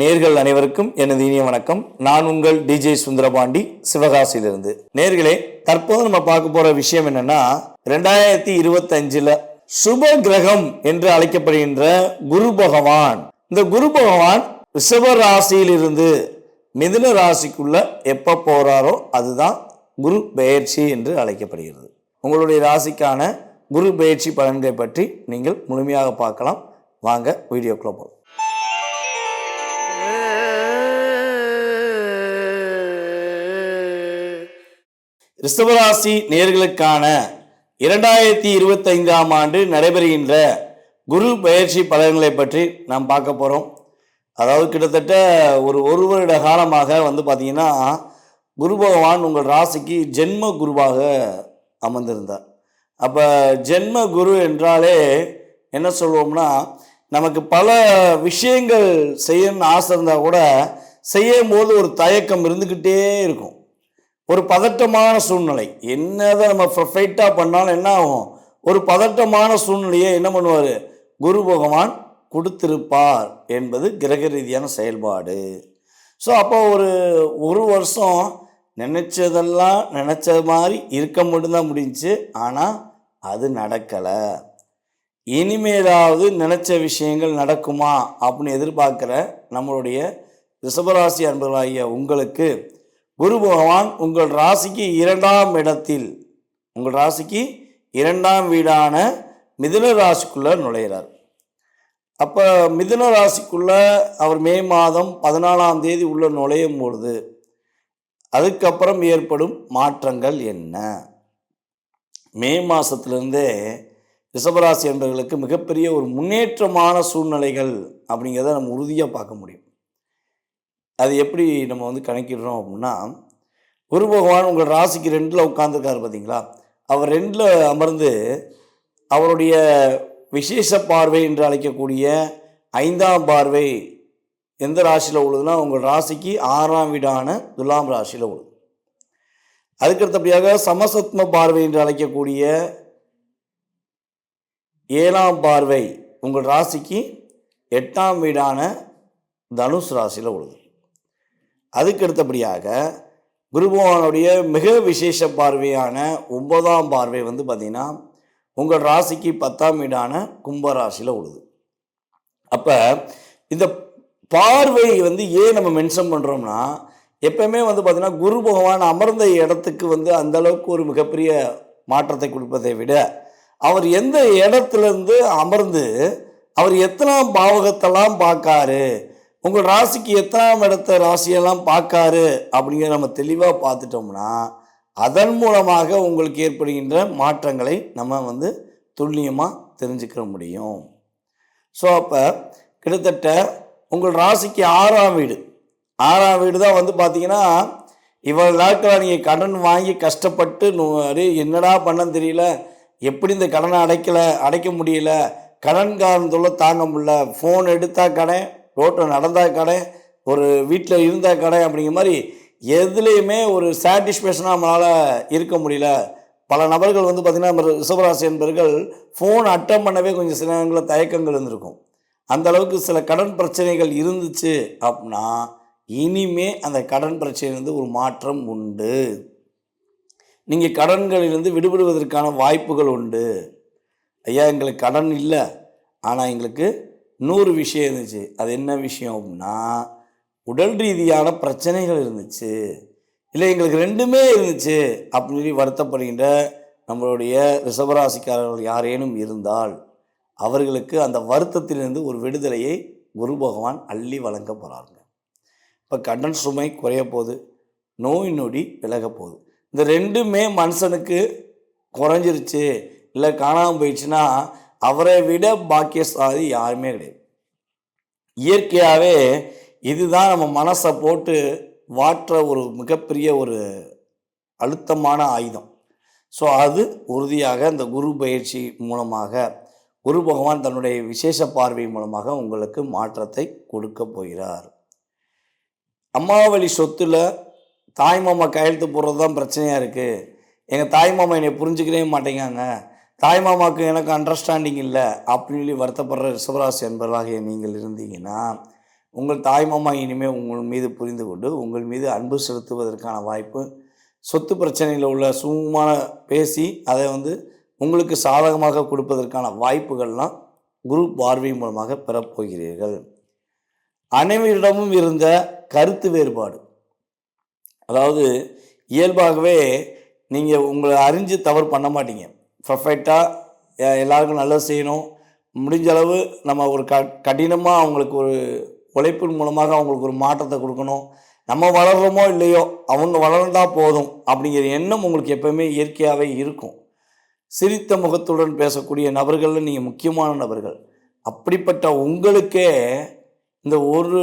நேர்கள் அனைவருக்கும் எனது இனிய வணக்கம். நான் உங்கள் டிஜே சுந்தரபாண்டி சிவகாசியிலிருந்து. நேர்களே தற்போது நம்ம பார்க்க போற விஷயம் என்னன்னா ரெண்டாயிரத்தி இருபத்தஞ்சுல சுப கிரகம் என்று அழைக்கப்படுகின்ற குரு பகவான். இந்த குரு பகவான் ரிஷப ராசியிலிருந்து மிதுன ராசிக்குள்ள எப்ப போறாரோ அதுதான் குரு பெயர்ச்சி என்று அழைக்கப்படுகிறது. உங்களுடைய ராசிக்கான குரு பயிற்சி பலன்களை பற்றி நீங்கள் முழுமையாக பார்க்கலாம். வாங்க வீடியோக்குள்ள போகலாம் ரிஷபராசி நேர்களுக்கான இரண்டாயிரத்தி இருபத்தைந்தாம் ஆண்டு நடைபெறுகின்ற குரு பயிற்சி பலன்களை பற்றி நாம் பார்க்க போகிறோம் அதாவது கிட்டத்தட்ட ஒரு ஒரு வருட காலமாக வந்து பார்த்திங்கன்னா குரு பகவான் உங்கள் ராசிக்கு ஜென்ம குருவாக அமர்ந்திருந்தார். அப்போ ஜென்ம குரு என்றாலே என்ன சொல்லுவோம்னா நமக்கு பல விஷயங்கள் செய்யணும்னு ஆசை இருந்தால் கூட செய்யும் போது ஒரு தயக்கம் இருந்துக்கிட்டே இருக்கும். ஒரு பதட்டமான சூழ்நிலை. என்னதான் நம்ம ப்ரொஃபைட்டாக பண்ணாலும் என்ன ஆகும்? ஒரு பதட்டமான சூழ்நிலையை என்ன பண்ணுவார்? குரு பகவான் கொடுத்திருப்பார் என்பது கிரக ரீதியான செயல்பாடு. ஸோ அப்போ ஒரு ஒரு வருஷம் நினச்சதெல்லாம் நினச்ச மாதிரி இருக்க மட்டும்தான் முடிஞ்சுச்சு ஆனால் அது நடக்கலை. இனிமேலாவது நினச்ச விஷயங்கள் நடக்குமா? அப்படின்னு எதிர்பார்க்குற நம்மளுடைய ரிஷபராசி அன்பர்களாகிய உங்களுக்கு குரு பகவான் உங்கள் ராசிக்கு இரண்டாம் இடத்தில் உங்கள் ராசிக்கு இரண்டாம் வீடான மிதுன ராசிக்குள்ளே நுழையிறார் அப்போ மிதுன ராசிக்குள்ளே அவர் மே மாதம் பதினாலாம் தேதி உள்ளே நுழையும் பொழுது அதுக்கப்புறம் ஏற்படும் மாற்றங்கள் என்ன? மே மாதத்துலேருந்தே ரிஷபராசி என்பவர்களுக்கு மிகப்பெரிய ஒரு முன்னேற்றமான சூழ்நிலைகள் அப்படிங்கிறத நம்ம உறுதியாக பார்க்க முடியும். அது எப்படி நம்ம வந்து கணக்கிடுறோம் அப்படின்னா குரு பகவான் உங்கள் ராசிக்கு ரெண்டில் உட்காந்துருக்காரு பார்த்தீங்களா? அவர் ரெண்டில் அமர்ந்து அவருடைய விசேஷ பார்வை என்று அழைக்கக்கூடிய ஐந்தாம் பார்வை எந்த ராசியில் உழுதுன்னா உங்கள் ராசிக்கு ஆறாம் வீடான துலாம் ராசியில் உழுது அதுக்கடுத்தபடியாக சமசத்ம பார்வை என்று அழைக்கக்கூடிய ஏழாம் பார்வை உங்கள் ராசிக்கு எட்டாம் வீடான தனுஷ் ராசியில் உழுது அதுக்கு அடுத்தபடியாக குருபகவானுடைய மிக விசேஷ பார்வையான ஒன்பதாம் பார்வை வந்து பார்த்திங்கன்னா உங்கள் ராசிக்கு பத்தாம் வீடான கும்ப ராசியில் உழுது அப்போ இந்த பார்வை வந்து ஏன் நம்ம மென்ஷன் பண்ணுறோம்னா எப்பயுமே வந்து பார்த்திங்கன்னா குரு பகவான் அமர்ந்த இடத்துக்கு வந்து அந்த அளவுக்கு ஒரு மிகப்பெரிய மாற்றத்தை கொடுப்பதை விட அவர் எந்த இடத்துலேருந்து அமர்ந்து அவர் எத்தனாம் பாவகத்தெல்லாம் பார்க்காரு உங்கள் ராசிக்கு எத்தனாம் இடத்த ராசியெல்லாம் பார்க்காரு அப்படிங்கிற நம்ம தெளிவாக பார்த்துட்டோம்னா அதன் மூலமாக உங்களுக்கு ஏற்படுகின்ற மாற்றங்களை நம்ம வந்து துல்லியமாக தெரிஞ்சுக்கிற முடியும். ஸோ அப்போ கிட்டத்தட்ட உங்கள் ராசிக்கு ஆறாம் வீடு. ஆறாம் வீடு தான் வந்து பார்த்தீங்கன்னா இவ்வளோ நாட்களாக நீங்கள் கடன் வாங்கி கஷ்டப்பட்டு நூறு என்னடா பண்ணன்னு தெரியல. எப்படி இந்த கடனை அடைக்கலை அடைக்க முடியல. கடன்காரன் தொல்லை தாங்க முடியல. ஃபோன் எடுத்தால் கடன் ரோட்டில் நடந்தால் கடன் ஒரு வீட்டில் இருந்தால் கடை அப்படிங்கிற மாதிரி எதுலேயுமே ஒரு சாட்டிஸ்ஃபேக்ஷனாக நம்மளால் இருக்க முடியல. பல நபர்கள் வந்து பார்த்திங்கன்னா ரிஷபராசி என்பவர்கள் ஃபோன் அட்டம் பண்ணவே கொஞ்சம் சில நேரங்களில் தயக்கங்கள் இருந்திருக்கும். அந்த அளவுக்கு சில கடன் பிரச்சனைகள் இருந்துச்சு அப்படின்னா இனிமே அந்த கடன் பிரச்சனையிலிருந்து ஒரு மாற்றம் உண்டு. நீங்கள் கடன்களிலிருந்து விடுபடுவதற்கான வாய்ப்புகள் உண்டு. ஐயா எங்களுக்கு கடன் இல்லை. ஆனால் எங்களுக்கு நூறு விஷயம் இருந்துச்சு. அது என்ன விஷயம் அப்படின்னா உடல் ரீதியான பிரச்சனைகள் இருந்துச்சு. இல்லை எங்களுக்கு ரெண்டுமே இருந்துச்சு அப்படின்னு சொல்லி வருத்தப்படுகின்ற நம்மளுடைய ரிஷபராசிக்காரர்கள் யாரேனும் இருந்தால் அவர்களுக்கு அந்த வருத்தத்திலிருந்து ஒரு விடுதலையை குரு பகவான் அள்ளி வழங்க போகிறாருங்க இப்போ கடன் சுமை குறைய போகுது. நோய் நொடி விலக போகுது. இந்த ரெண்டுமே மனுஷனுக்கு குறைஞ்சிருச்சு. இல்லை காணாமல் போயிடுச்சுன்னா அவரை விட பாக்கியசாலி யாருமே கிடையாது. இயற்கையாகவே இதுதான் நம்ம மனசை போட்டு வாற்ற ஒரு மிகப்பெரிய ஒரு அழுத்தமான ஆயுதம். ஸோ அது உறுதியாக இந்த குரு பயிற்சி மூலமாக குரு பகவான் தன்னுடைய விசேஷ பார்வை மூலமாக உங்களுக்கு மாற்றத்தை கொடுக்க போகிறார். அம்மாவளி சொத்துல தாய்மாமா கையெழுத்து போடுறது தான் பிரச்சனையாக இருக்குது எங்கள் தாய்மாமா என்னை புரிஞ்சுக்கவே மாட்டேங்காங்க தாய்மாமாவுக்கு எனக்கு அண்டர்ஸ்டாண்டிங் இல்லை அப்படின்னு சொல்லி வருத்தப்படுற ரிஷபராசி என்பவர்களாகிய நீங்கள் இருந்தீங்கன்னா உங்கள் தாய்மாமா இனிமேல் உங்கள் மீது புரிந்து கொண்டு உங்கள் மீது அன்பு செலுத்துவதற்கான வாய்ப்பு சொத்து பிரச்சனையில் உள்ள சுமூகமான பேசி அதை வந்து உங்களுக்கு சாதகமாக கொடுப்பதற்கான வாய்ப்புகள்லாம் குரு பார்வை மூலமாக பெறப்போகிறீர்கள். அனைவரிடமும் இருந்த கருத்து வேறுபாடு. அதாவது இயல்பாகவே நீங்கள் உங்களை அறிஞ்சு தவறு பண்ண மாட்டீங்க. பர்ஃபெக்டாக எல்லாருக்கும் நல்லது செய்யணும். முடிஞ்ச அளவு நம்ம ஒரு க கடினமாக அவங்களுக்கு ஒரு உழைப்பின் மூலமாக அவங்களுக்கு ஒரு மாற்றத்தை கொடுக்கணும். நம்ம வளர்கிறோமோ இல்லையோ அவங்க வளர்ந்தால் போதும் அப்படிங்கிற எண்ணம் உங்களுக்கு எப்பவுமே இயற்கையாகவே இருக்கும். சிரித்த முகத்துடன் பேசக்கூடிய நபர்களில் நீங்கள் முக்கியமான நபர்கள். அப்படிப்பட்ட உங்களுக்கே இந்த ஒரு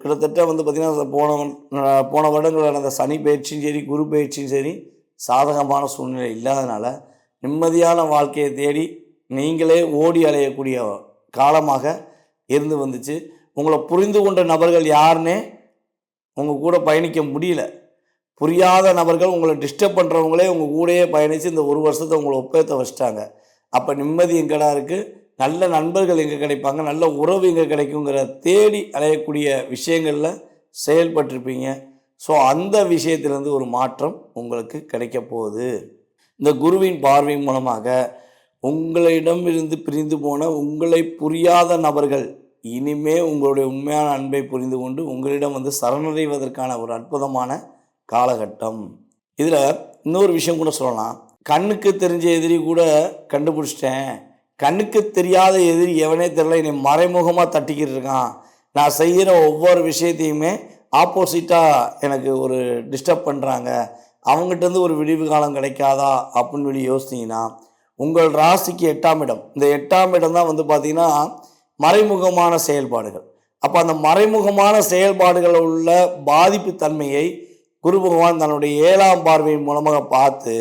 கிட்டத்தட்ட வந்து பார்த்திங்கன்னா போன போன வருடங்கள் நடந்த சனி பயிற்சியும் சரி குரு பயிற்சியும் சரி சாதகமான சூழ்நிலை இல்லாதனால நிம்மதியான வாழ்க்கையை தேடி நீங்களே ஓடி அலையக்கூடிய காலமாக இருந்து வந்துச்சு. உங்களை புரிந்து கொண்ட நபர்கள் யாருன்னே உங்கள் கூட பயணிக்க முடியல. புரியாத நபர்கள் உங்களை டிஸ்டர்ப் பண்ணுறவங்களே உங்கள் கூடயே பயணித்து இந்த ஒரு வருஷத்தை உங்களை ஒப்பேற்ற வச்சிட்டாங்க. அப்போ நிம்மதி எங்கடா இருக்குது நல்ல நண்பர்கள் எங்கே கிடைப்பாங்க? நல்ல உறவு எங்கே கிடைக்குங்கிற தேடி அலையக்கூடிய விஷயங்களில் செயல்பட்டிருப்பீங்க. ஸோ அந்த விஷயத்திலேருந்து ஒரு மாற்றம் உங்களுக்கு கிடைக்க போகுது. இந்த குருவின் பார்வை மூலமாக உங்களிடம் இருந்து பிரிந்து போன உங்களை புரியாத நபர்கள் இனிமே உங்களுடைய உண்மையான அன்பை புரிந்து கொண்டு உங்களிடம் வந்து சரணடைவதற்கான ஒரு அற்புதமான காலகட்டம். இதில் இன்னொரு விஷயம் கூட சொல்லலாம். கண்ணுக்கு தெரிஞ்ச எதிரி கூட கண்டுபிடிச்சிட்டேன். கண்ணுக்கு தெரியாத எதிரி எவனே தெரியல என்னை மறைமுகமாக தட்டிக்கிட்டு இருக்கான். நான் செய்கிற ஒவ்வொரு விஷயத்தையுமே ஆப்போசிட்டாக எனக்கு ஒரு டிஸ்டர்ப் பண்ணுறாங்க அவங்ககிட்டருந்து ஒரு விடிவு காலம் கிடைக்காதா அப்படின்னு சொல்லி யோசித்தீங்கன்னா உங்கள் ராசிக்கு எட்டாம் இடம். இந்த எட்டாம் இடம் தான் வந்து பார்த்திங்கன்னா மறைமுகமான செயல்பாடுகள். அப்போ அந்த மறைமுகமான செயல்பாடுகள் உள்ள பாதிப்பு தன்மையை குரு பகவான் தன்னுடைய ஏழாம் பார்வையின் மூலமாக பார்த்து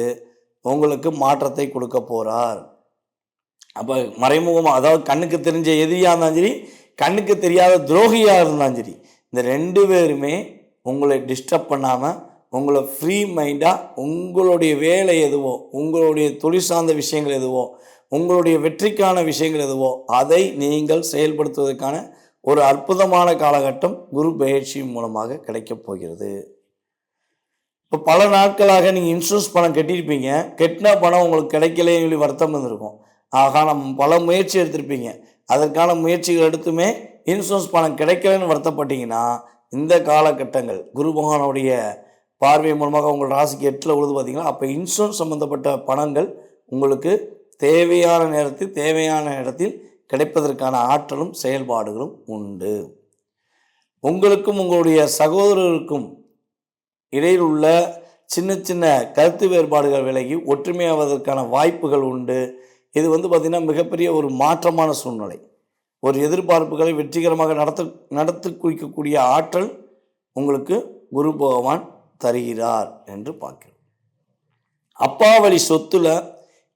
உங்களுக்கு மாற்றத்தை கொடுக்க போகிறார் அப்போ மறைமுகமாக அதாவது கண்ணுக்கு தெரிஞ்ச எதிரியாக இருந்தாலும் சரி கண்ணுக்கு தெரியாத துரோகியாக இருந்தாலும் சரி இந்த ரெண்டு பேருமே உங்களை டிஸ்டர்ப் பண்ணாமல் உங்களை ஃப்ரீ மைண்டாக உங்களுடைய வேலை எதுவோ உங்களுடைய தொழில் சார்ந்த விஷயங்கள் எதுவோ உங்களுடைய வெற்றிக்கான விஷயங்கள் எதுவோ அதை நீங்கள் செயல்படுத்துவதற்கான ஒரு அற்புதமான காலகட்டம் குரு பயிற்சி மூலமாக கிடைக்கப் போகிறது. இப்போ பல நாட்களாக நீங்கள் இன்சூரன்ஸ் பணம் கட்டியிருப்பீங்க. கெட்டின பணம் உங்களுக்கு கிடைக்கலன்னு சொல்லி வருத்தம் இருந்திருக்கும். ஆகா நம்ம பல முயற்சி எடுத்திருப்பீங்க. அதற்கான முயற்சிகள் எடுத்துமே இன்சூரன்ஸ் பணம் கிடைக்கலன்னு வருத்தப்பட்டீங்கன்னா இந்த காலகட்டங்கள் குரு பகவானுடைய பார்வை மூலமாக உங்கள் ராசிக்கு எட்டில் உழுது பார்த்தீங்கன்னா அப்போ இன்சூரன்ஸ் சம்மந்தப்பட்ட பணங்கள் உங்களுக்கு தேவையான நேரத்தில் தேவையான இடத்தில் கிடைப்பதற்கான ஆற்றலும் செயல்பாடுகளும் உண்டு. உங்களுக்கும் உங்களுடைய சகோதரருக்கும் இடையில் உள்ள சின்ன சின்ன கருத்து வேறுபாடுகள் விலகி ஒற்றுமையாவதற்கான வாய்ப்புகள் உண்டு. இது வந்து பார்த்திங்கன்னா மிகப்பெரிய ஒரு மாற்றமான சூழ்நிலை. ஒரு எதிர்பார்ப்புகளை வெற்றிகரமாக நடத்த நடத்து குறிக்கக்கூடிய ஆற்றல் உங்களுக்கு குரு பகவான் தருகிறார் என்று பார்க்கிறோம். அப்பா வழி சொத்துல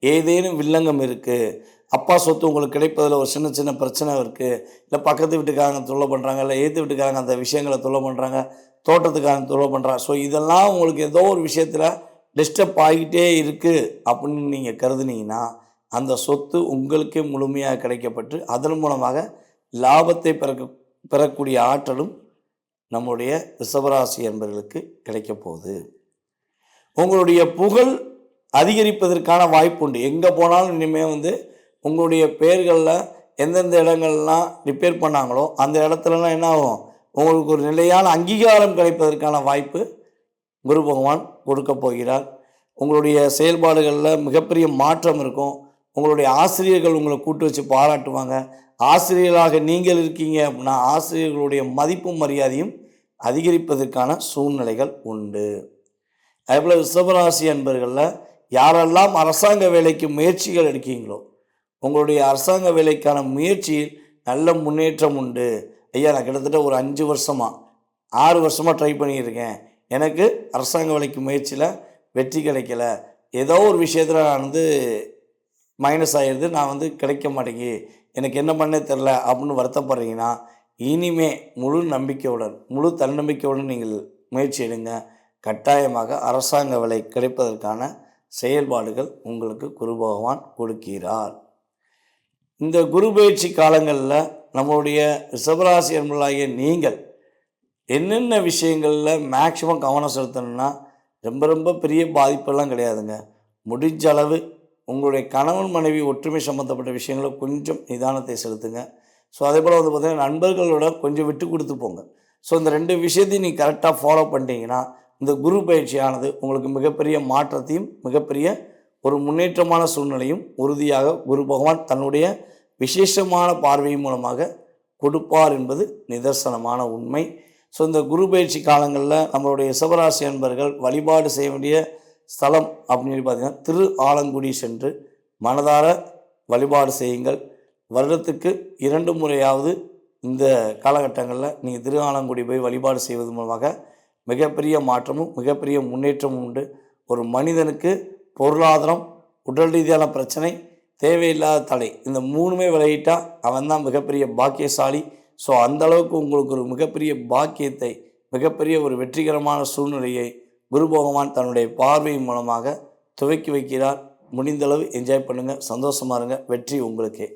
ஏதேனும் வில்லங்கம் இருக்குது அப்பா சொத்து உங்களுக்கு கிடைப்பதில் ஒரு சின்ன சின்ன பிரச்சனை இருக்குது இல்லை பக்கத்து வீட்டுக்காரங்க தொல்லை பண்ணுறாங்க இல்லை ஏற்று வீட்டுக்காரங்க அந்த விஷயங்களை தொல்லை பண்ணுறாங்க தோட்டத்துக்காரங்க தொல்லை பண்ணுறாங்க ஸோ இதெல்லாம் உங்களுக்கு ஏதோ ஒரு விஷயத்தில் டிஸ்டர்ப் ஆகிட்டே இருக்குது அப்படின்னு நீங்கள் கருதுனீங்கன்னா அந்த சொத்து உங்களுக்கே முழுமையாக கிடைக்கப்பட்டு அதன் மூலமாக லாபத்தை பெற பெறக்கூடிய ஆற்றலும் நம்முடைய ரிஷபராசி என்பவர்களுக்கு கிடைக்கப் போகுது. உங்களுடைய புகழ் அதிகரிப்பதற்கான வாய்ப்பு உண்டு. எங்கே போனாலும் இனிமேல் வந்து உங்களுடைய பெயர்களில் எந்தெந்த இடங்கள்லாம் ரிப்பேர் பண்ணாங்களோ அந்த இடத்துலலாம் என்ன ஆகும்? உங்களுக்கு ஒரு நிலையான அங்கீகாரம் கிடைப்பதற்கான வாய்ப்பு குரு பகவான் கொடுக்க போகிறார். உங்களுடைய செயல்பாடுகளில் மிகப்பெரிய மாற்றம் இருக்கும். உங்களுடைய ஆசிரியர்கள் உங்களை கூட்டு வச்சு பாராட்டுவாங்க. ஆசிரியர்களாக நீங்கள் இருக்கீங்க அப்படின்னா ஆசிரியர்களுடைய மதிப்பும் மரியாதையும் அதிகரிப்பதற்கான சூழ்நிலைகள் உண்டு. அதேபோல் ரிஷபராசி அன்பர்களில் யாரெல்லாம் அரசாங்க வேலைக்கு முயற்சிகள் எடுக்கீங்களோ உங்களுடைய அரசாங்க வேலைக்கான முயற்சியில் நல்ல முன்னேற்றம் உண்டு. ஐயா நான் கிட்டத்தட்ட ஒரு அஞ்சு வருஷமாக ஆறு வருஷமாக ட்ரை பண்ணியிருக்கேன். எனக்கு அரசாங்க வேலைக்கு முயற்சியில் வெற்றி கிடைக்கல. ஏதோ ஒரு விஷயத்தில் நான் வந்து மைனஸ் ஆகிடுது நான் வந்து கிடைக்க மாட்டேங்கி எனக்கு என்ன பண்ணே தெரில அப்படின்னு வருத்தப்படுறீங்கன்னா இனிமே முழு நம்பிக்கையுடன் முழு தன்னம்பிக்கையுடன் நீங்கள் முயற்சி எடுங்க. கட்டாயமாக அரசாங்க விலை கிடைப்பதற்கான செயல்பாடுகள் உங்களுக்கு குரு பகவான் கொடுக்கிறார். இந்த குரு பயிற்சி காலங்களில் நம்மளுடைய ரிஷபராசி என்பதாகிய நீங்கள் என்னென்ன விஷயங்களில் மேக்ஸிமம் கவனம் செலுத்தணும்னா ரொம்ப ரொம்ப பெரிய பாதிப்பெல்லாம் கிடையாதுங்க. முடிஞ்ச அளவு உங்களுடைய கணவன் மனைவி ஒற்றுமை சம்மந்தப்பட்ட விஷயங்களை கொஞ்சம் நிதானத்தை செலுத்துங்க. ஸோ அதே போல் வந்து பார்த்திங்கன்னா நண்பர்களோட கொஞ்சம் விட்டு கொடுத்து போங்க. ஸோ இந்த ரெண்டு விஷயத்தையும் நீங்கள் கரெக்டாக ஃபாலோ பண்ணிட்டீங்கன்னா இந்த குரு பயிற்சியானது உங்களுக்கு மிகப்பெரிய மாற்றத்தையும் மிகப்பெரிய ஒரு முன்னேற்றமான சூழ்நிலையும் உறுதியாக குரு பகவான் தன்னுடைய விசேஷமான பார்வையின் மூலமாக கொடுப்பார் என்பது நிதர்சனமான உண்மை. ஸோ இந்த குரு பயிற்சி காலங்களில் நம்மளுடைய சிவராசி அன்பர்கள் வழிபாடு செய்ய வேண்டிய ஸ்தலம் அப்படின்னு சொல்லி பார்த்தீங்கன்னா திரு ஆலங்குடி சென்று மனதார வழிபாடு செய்யுங்கள். வருடத்துக்கு இரண்டு முறையாவது இந்த காலகட்டங்களில் நீங்கள் திருஆலங்குடி போய் வழிபாடு செய்வது மூலமாக மிகப்பெரிய மாற்றமும் மிகப்பெரிய முன்னேற்றமும் உண்டு. ஒரு மனிதனுக்கு பொருளாதாரம் உடல் ரீதியான பிரச்சனை தேவையில்லாத தடை இந்த மூணுமே விளையிட்டால் அவன் தான் மிகப்பெரிய பாக்கியசாலி. ஸோ அந்த அளவுக்கு உங்களுக்கு ஒரு மிகப்பெரிய பாக்கியத்தை மிகப்பெரிய ஒரு வெற்றிகரமான சூழ்நிலையை குரு பகவான் தன்னுடைய பார்வையின் மூலமாக துவக்கி வைக்கிறார். முடிந்தளவு என்ஜாய் பண்ணுங்கள் சந்தோஷமா இருங்க வெற்றி உங்களுக்கே.